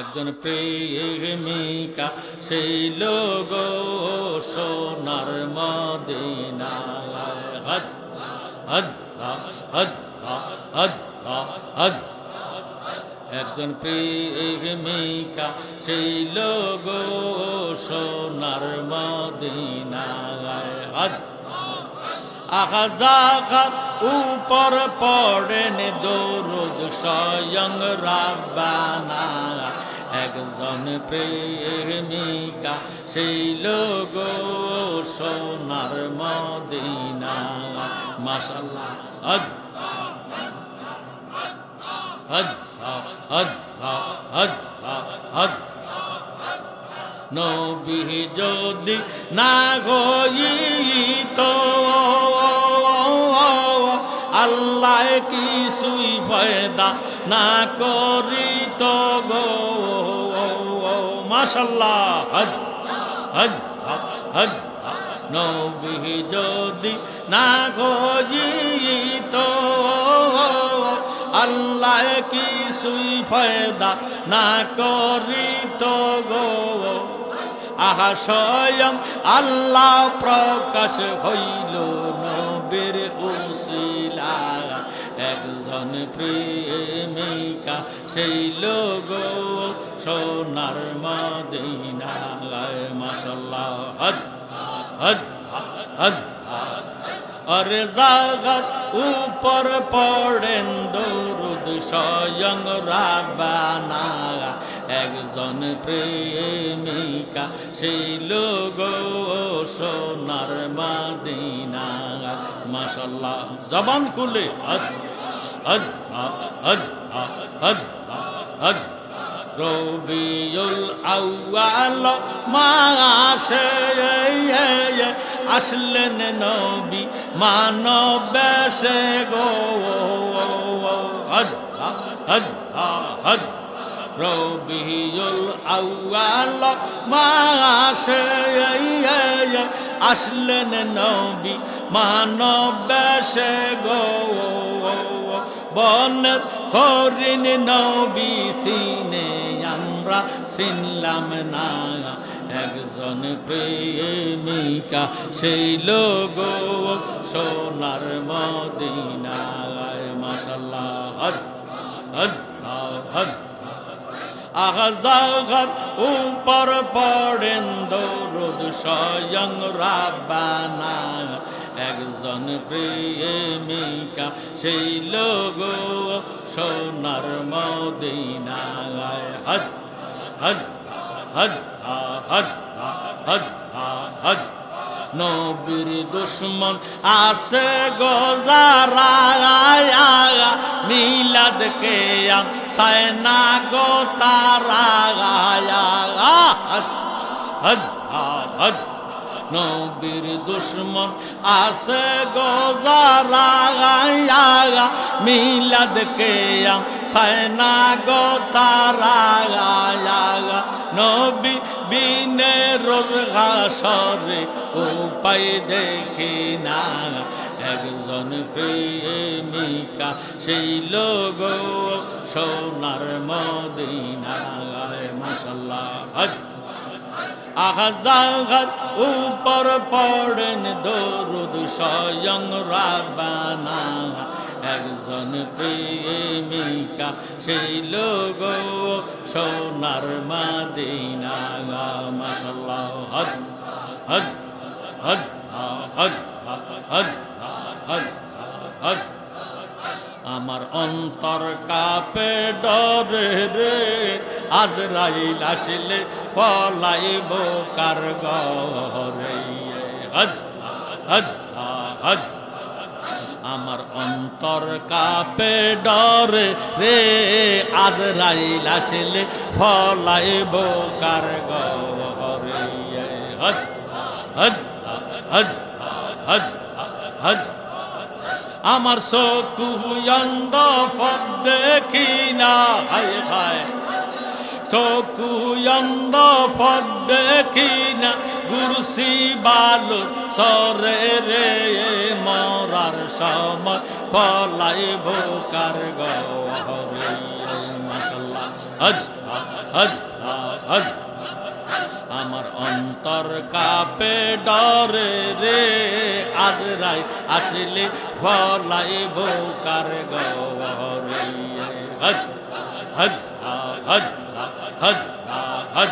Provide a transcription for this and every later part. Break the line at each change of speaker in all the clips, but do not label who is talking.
একজন প্রেমিকা, সেই লোক সোনার মদিনা একজন প্রেমিকা, সেই লোক সোনার মদিনা হজ উপর পড়েন দরুদ স্বয়ং রাব্বানা। একজন প্রেমিকা, সেই লোক সোনার মদিনা। মাশাল্লাহ হজ। হজ। হজ। হজ। হজ। নবী যদি না তো আল্লাহ কিছুই ফয়দা না করি তো গো মাশাল্লাহ। হজ হজ হজ, নবী যদি না তো আল্লাহ কিছুই ফয়দা না করি তো গো। আহা, স্বয়ং আল্লাহ প্রকাশ হইল নবীর উসিলা একজন প্রেমিকা, সেই লোক সোনার মদিনায় মাসাল্লাহ হজ হজ হজ। আরে জাগত উপর পড়েন দৌরুদ স্বয়ং রাবানা একজন প্রেমিকা, সেই লোক সোনার মাদিনা। মাসাল্লাহ জবান খুলে। হজ হজ হজ হজ হজ রবিউল আউয়াল মাসে আসলেন নবী মানব বেশে গো। হজ হজ হজ। রবিউল আউয়াল মাসে আসলেন নবী, মানব গো বনের হরিণ নবী সিনে আমরা চিনলাম না। একজন প্রেমিকা সেই লোক সোনার মদিনায় মাসাল্লাহ হজ হজ হজ। আহাজাগার উপর পড়েন দৌরদ স্বয়ং রাব্বানা। একজন প্রেমিকা, সেই লোক সোনার মদিনায়। হজ হজ হজ হজ হজ হজ। নবীর দুশ্মন আসে গোজারা মিলাদ কে আম সায়না গো তারা হজ হজ নবীর দুশ্মন আসে গোজারা মিলাদ কে আম সায়না গো তারা নবী বিনে রোজ ঘাসরে উপায় দেখি না। একজন প্রেমিকা সেই লোক সোনার মদিনায় মাসাল্লাহ হজ। আহাজাগার উপর পড়েন দরুদ স্বয়ং রাবানা একজন প্রেমিকা, সেই লোক সোনার মাদিনা মাসাল্লাহ হজ হজ হজ হজ হজ হজ হজ আমার অন্তর কাপে ডরে রে আজরাইল আসলে ফলাইব কার গরে হজ হজ হজ আমার অন্তর কাপে ডরে রে আজরাইল আসলে ফলাইব কার গরে হজ হজ হজ হজ হজ। আমার চকু অন্ধ পদ দেখি না, হায় হায়। চকু অন্ধ পদ দেখি না গুরসি বালু সরে রে মরার সময় ফলাই ভোকার গরে মাসাল্লাহ হজ হজ হজ আমার অন্তর কাপে ডরে রে আজরাই আসলে ফলাইব কার গরে হজ হজ হজ হজ হজ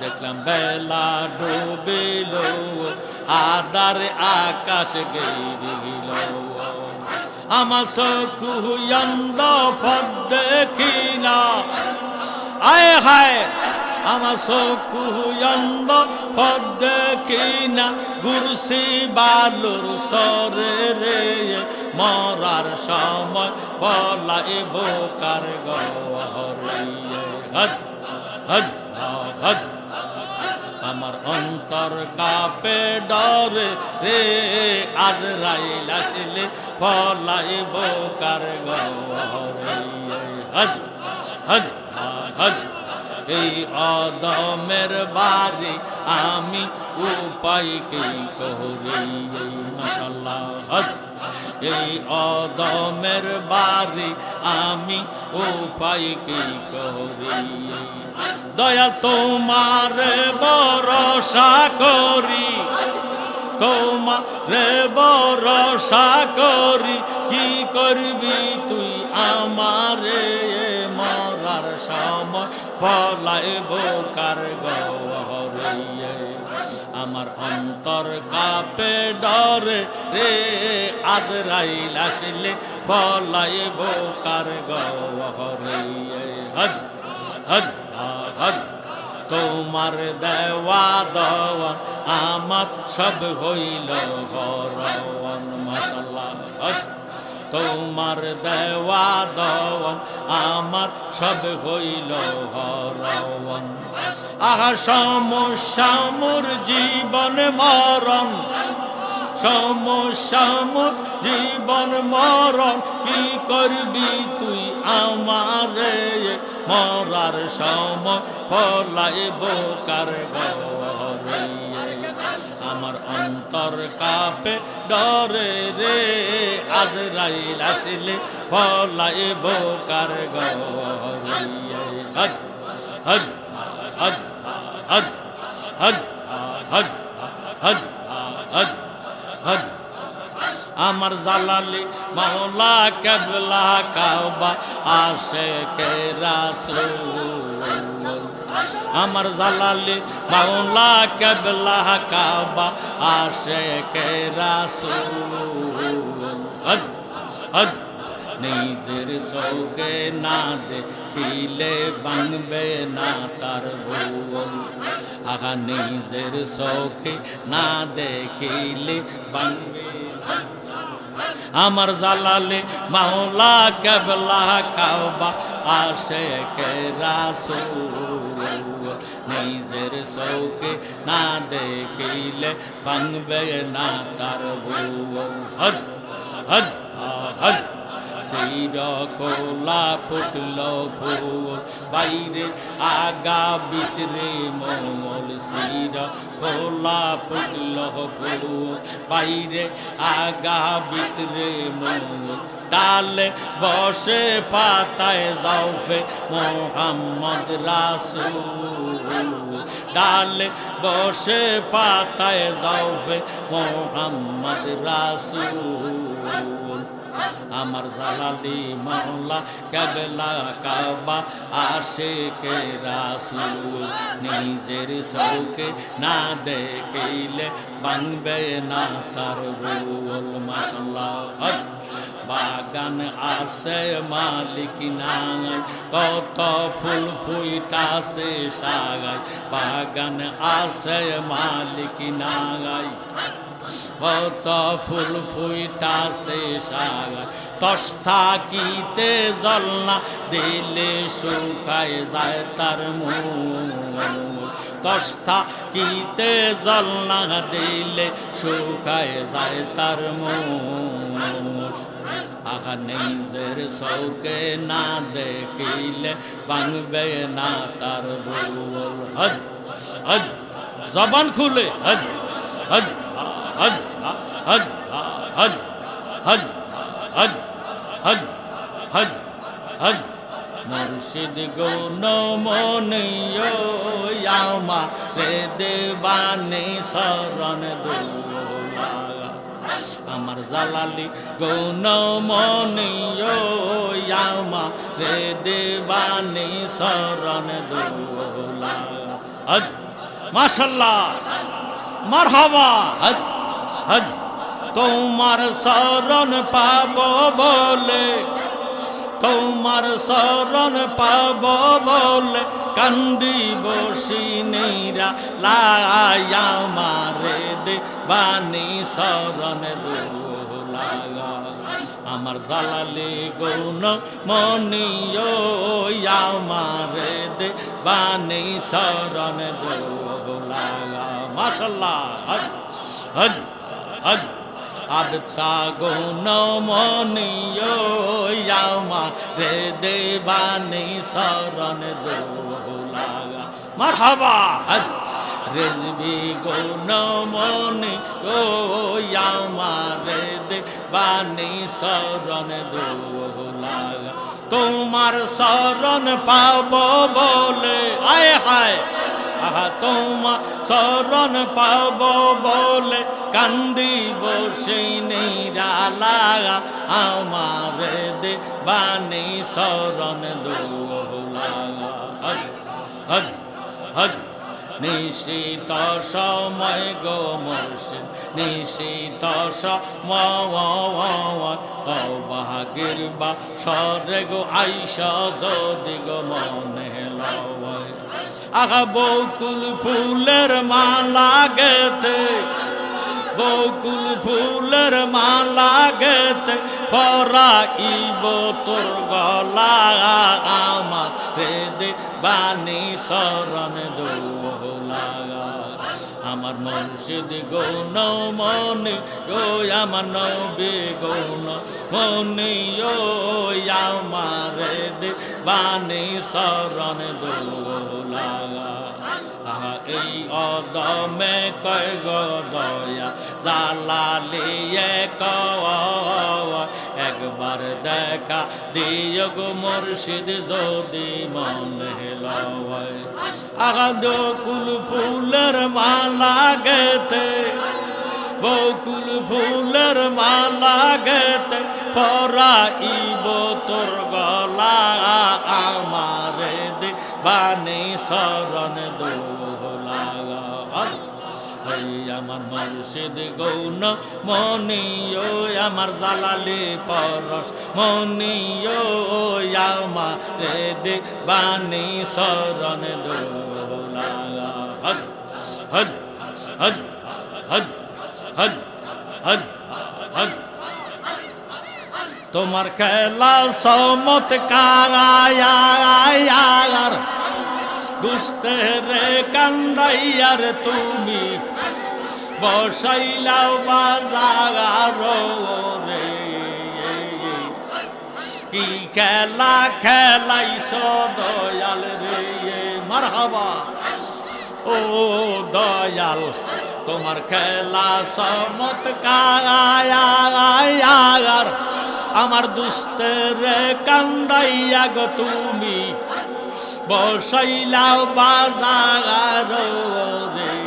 দেখলাম বেলা ডুবিল আদার আকাশ গেরিল আমার সকুয়ন্দ দেখি না আয় হায়, আমার সকুয়ন্দ দেখি না গুরসি বালুর সরে রে, মরার সময় পলাইব কার গহরে আমার অন্তর কাপে ডরে রে আজ রাইল আসলে ফলাইব কার গহরে হজ হজ হজ এই অদমের বাড়ি আমি উপায় কি করি? মশাল্লাহ এই অদমের বাড়ি আমি উপায় কি করি? দয়া তোমার বরসা করি। তোমার বরসা করি। কি করবি তুই আমারে? ফলাইব কার আমার অন্তর কাপে, ডরে রে। আজরাইল আসলে ফলাইব কার তোমার দেওয়া দেওয়ান আমার সব হইল হরওয়ান মাসাল্লাহ হজ তোমার দেওয়া দেওয়ান আমার সব হইল হরওয়ান। আহা, সমস্যা মোর জীবন মরণ। সমস্যা মোর জীবন মরণ। কি করবি তুই আমারে? মরার সম ফলাইব কার গহরে আমার অন্তর কাপে, ডরে রে। আজ রাইল আসলে, ফলাইব কার গহরে হজ হজ হজ হজ হজ হজ হজ হজ হজ। আমার জালালি মাওলা কেবলা কাবা আসে কে রাসূল। আমার জালালি মাওলা কেবলা কাবা আসে কে নিজের চৌকে না দেখিলে বাংবে না তার ভুল আহা নিজের চৌকে না দেখিলে বাংবে আমার জালালে মাওলা কেবলা কাবা আসে কে রাসূল নিজের চৌকে না দেখিলে ভাঙবে না তার ভুল হজ হজ হজ সেই কোলা ফুটল ফুল বাইরে আগা ভিতরে মঙ্গল শির খোলা ফুটল ফুল বাইরে আগা ভিতরে মঙ্গল ডালে বসে পাতায় যাওফে মোহাম্মদ রাসূল ডালে বসে পাতায় যাও মোহাম্মদ রাসূল। আমার জালালি মাওলা, কেবলা কাবা আসে কে রাসুল। নিজের চৌকে না দেখিলে বাংবে না তার বল মাসাল্লাহ বাগান আছে, মালিক নাই। কত ফুল ফুইটাছে সাগাই। বাগান আছে, মালিক নাই। কত ফুল ফুইটাছে সাগায় তস্তা কিতে জল না দিলে শুকায় যায় তার তস্তা কিতে জল না দিলে শুকায় যায় তার আহা, নিজের চৌকে না দেখিলে বাংবে না তার বল জবান খুলে। হজ হজ হজ হজ হজ হজ হজ। হজ হজ হজ মুর্শিদ গৌন মনিও আমা রে দেবানি শরণ দুলা আমার জালালি গৌন মনিও আমা রে দেবানি শরণ দুলা হজ মাশাল্লাহ মারহাবা হজ হজ তোমার শরণ পাব বলে, তোমার শরণ পাব বলে কান্দি বসিনীরা লায়া মারে দে বাণী, শরণ দুলাগা আমার জালালি গৌন মনিও মারে দে বাণী, শরণ দুলাগা মাশাল্লাহ, হজ হজ হজ। আবসা গৌন মনিও মা রে দেবানি শরণ দুলাগা। মারহাবা। রেজবি গৌন মনি ও মা রে দেবানি শরণ দুলাগা। তোমার শরণ পাব বলে, আয় হায়। তোমা শরণ পাব বলে কান্দি বসে নিরালা। আমার দে বাণী শরণ দোলা হজ হজ হজ সময় গো মুর্শিদ, নিশীত সময়। বা সরে গো আইস যদি গো মনে লয় আহা বকুল ফুলের মালা গেতে বকুল ফুলের মালা গেতে ফরা ইব তোর গলা আমার রে দে বাণী শরণ দোলা আমার মুর্শিদ গৌন মনি ও আমার নবী গৌন মনি ও আমার দে বাণী শরণ দোলা এই অদমে কয় গো দয়া, জালালিয়ে কয় একবার দেখা দিয় গো মুর্শিদ, যদি মনে লয় আহা কুল ফুলের মালা গেতে বকুল ফুলের মালা গেতে ফরা ইব তোর গলা আমারে দে বানে শরণ দোলা। হই আমার মুর্শিদ গৌন মনিও আমার জালালি পরশ, মনিও আমার দে বাণী শরণ দোলা হজ হজ হজ হজ হজ হজ হজ তোমার খেলা কাগায়ার দুস্তে রে কান্দাইয়ার তুমি। বসাইলাও বাজার রে। কি খেলা খেলাইছ দয়াল রে। মারহাবা। ও দয়াল, তোমার খেলা সমত কায়ার আমার দুস্তের কান্দাইয়া গো তুমি। বসাইলাও বাজার রে।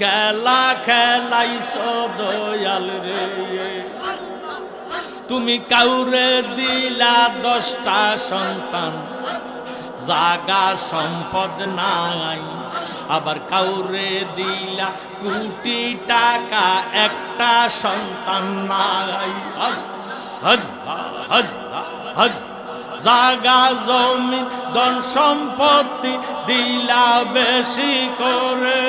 খেলা খেলাইছ দয়াল রে। তুমি কাউরে দিলা দশটা সন্তান, জাগা সম্পদ নাই। আবার কাউরে দিলা কোটি টাকা, একটা সন্তান নাই। হজ হজ হজ হজ জাগা জমিন, ধন সম্পত্তি দিলা বেশি করে।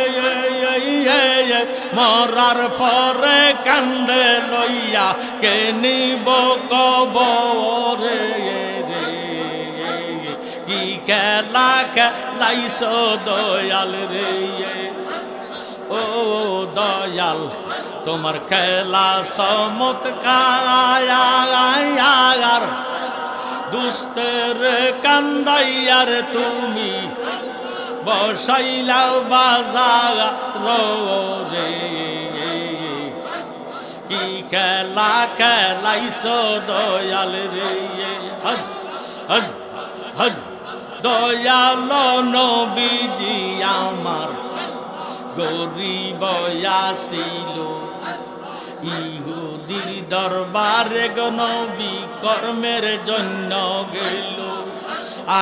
মরার পরে কান্দে লইয়া কে নিব কবরে? কি খেলা খেলাইছ দয়াল রে? ও দয়াল, তোমার খেলা সমত কায়ার দুস্তের কান্দাইয়ার তুমি বসাইলাও বাজার রে কি খেলা খেলাইছ দয়াল রে? দয়াল নবীজি আমার গরিব আসিল। ইহুদির দরবারে গো নবী, কর্মের জন্য গেল।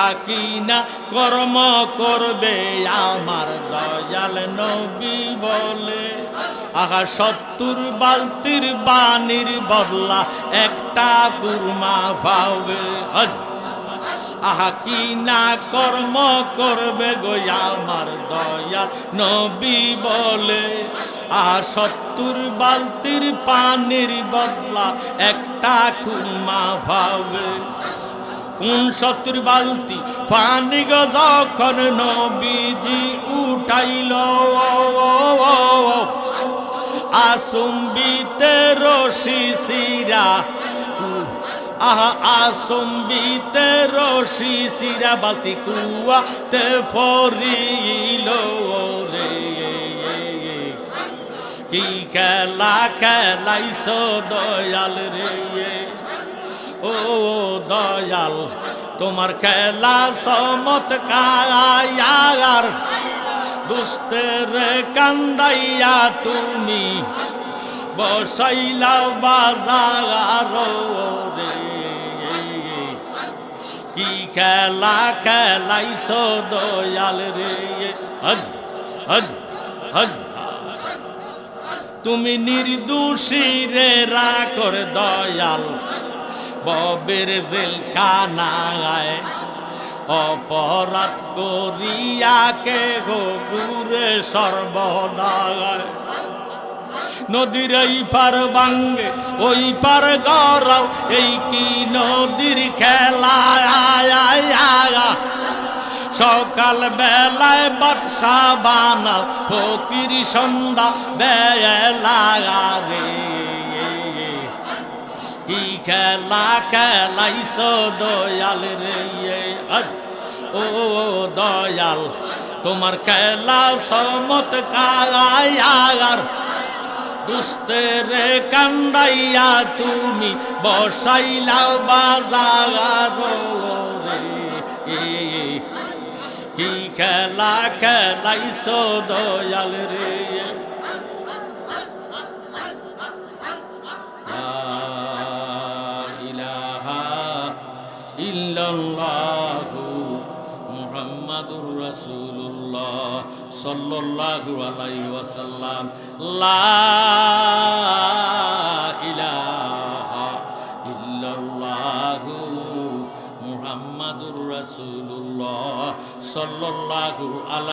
আকিনা কর্ম করবে আমার দয়াল নবী বলে। আহা, সত্তর বালতির বাণীর বদলা একটা কুরমা পাবে। হজ। আহা না কর্ম করবে গো আমার দয়াল নবী বলে, আহা, সত্তর বালতির পানির বদলা একটা খুরমা ভাবে। কোন সত্তর বালতি? পানি গো যখন নবীজি উঠাইল আসুম্বিতে রশি সিরা। আসম্বিতে রশি সিরা বাতি কুয়াতে ফরিল রে কি খেলা খেলাইছ দয়াল রে? ও দয়াল, তোমার খেলা সমৎকার দুস্তের কান্দাইয়া তুমি বসাইলা বাজার রে। কি খেলা খেলাইছ দয়াল রে। তুমি নির্দোষী রে রাখর দয়াল। ববের জেল খানায় অপরাধ করিয়া কে গুরে সর্বদায়। নদীর এই পার বাঙ্গে, ওই পার গড়াও, এই কি নদীর খেলা? সকাল বেলায় বাদশা বানাও, ফকির সন্ধ্যা বেলা রে কি খেলা খেলাইছ দয়াল রে? ও দয়াল। তোমার খেলা সমৎকার দুস্তের কান্দাইয়া তুমি বসাইলা বাজার রে। কি খেলা খেলাইছ দয়াল রে। ইল্লাল্লাহু মুহাম্মাদুর রাসূলুল্লাহ আলাইহি ওয়াসাল্লাম লা মুহাম্মাদুর রাসূলুল্লাহ সাল্লাল্লাহু আলাইহি